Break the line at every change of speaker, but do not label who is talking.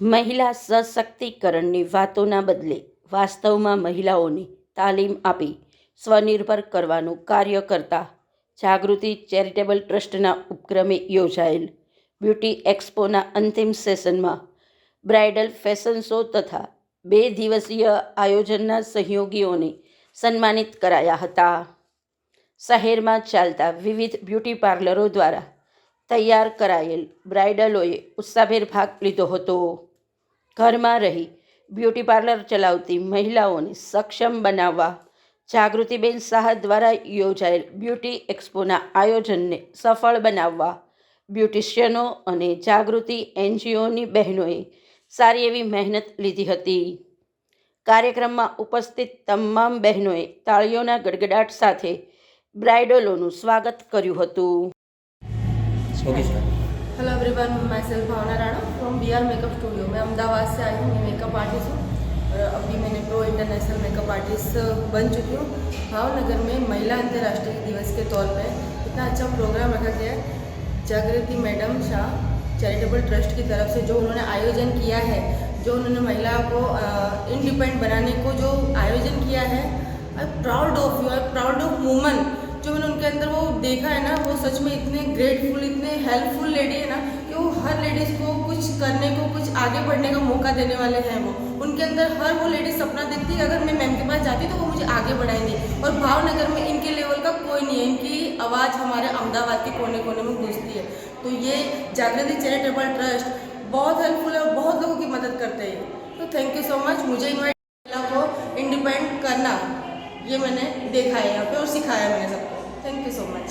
મહિલા સશક્તિકરણની વાતોના બદલે વાસ્તવમાં મહિલાઓને તાલીમ આપી સ્વનિર્ભર કરવાનું કાર્ય કરતા જાગૃતિ ચેરિટેબલ ટ્રસ્ટના ઉપક્રમે યોજાયેલ બ્યુટી એક્સપોના અંતિમ સેશનમાં બ્રાઇડલ ફેશન શો તથા બે દિવસીય આયોજનના સહયોગીઓને સન્માનિત કરાયા હતા. શહેરમાં ચાલતા વિવિધ બ્યુટી પાર્લરો દ્વારા તૈયાર કરાયેલ બ્રાઇડલોએ ઉત્સાહભેર ભાગ લીધો હતો. ઘરમાં રહી બ્યુટી પાર્લર ચલાવતી મહિલાઓને સક્ષમ બનાવવા જાગૃતિબેન શાહ દ્વારા યોજાયેલ બ્યુટી એક્સપોના આયોજનને સફળ બનાવવા બ્યુટિશિયનો અને જાગૃતિ એનજીઓની બહેનોએ સારી એવી મહેનત લીધી હતી. કાર્યક્રમમાં ઉપસ્થિત તમામ બહેનોએ તાળીઓના ગડગડાટ સાથે બ્રાઇડલોનું સ્વાગત કર્યું હતું.
ओके सर
हेलो एवरीवन मैं self Bhavna Rana from B R makeup studio मैं अहमदाबाद से आई हूँ, मैं मेकअप आर्टिस्ट हूँ। और अभी मैंने प्रो इंटरनेशनल मेकअप आर्टिस्ट बन चुकी हूँ। भावनगर में महिला अंतर्राष्ट्रीय दिवस के तौर पर इतना अच्छा प्रोग्राम रखा गया है। जागृति मैडम शाह चैरिटेबल ट्रस्ट की तरफ़ से जो उन्होंने आयोजन किया है, जो उन्होंने महिला को इंडिपेंडेंट बनाने को जो आयोजन किया है। I proud of you I proud of woman देखा है ना, वो सच में इतने ग्रेटफुल इतने हेल्पफुल लेडी है ना, कि वो हर लेडीज़ को कुछ करने को, कुछ आगे बढ़ने का मौका देने वाले हैं वो। उनके अंदर हर वो लेडीज़ सपना देखती है अगर मैं मैम के पास जाती तो वो मुझे आगे बढ़ाएँगी। और भावनगर में इनके लेवल का कोई नहीं है। इनकी आवाज़ हमारे अहमदाबाद के कोने कोने में गूंजती है। तो ये जागृति चैरिटेबल ट्रस्ट बहुत हेल्पफुल है और बहुत लोगों की मदद करते हैं तो थैंक यू सो मच मुझे इन्वाइट को इंडिपेंडेंट करना, ये मैंने देखा है यहाँ पे और सिखाया मैंने सबको। Thank you so much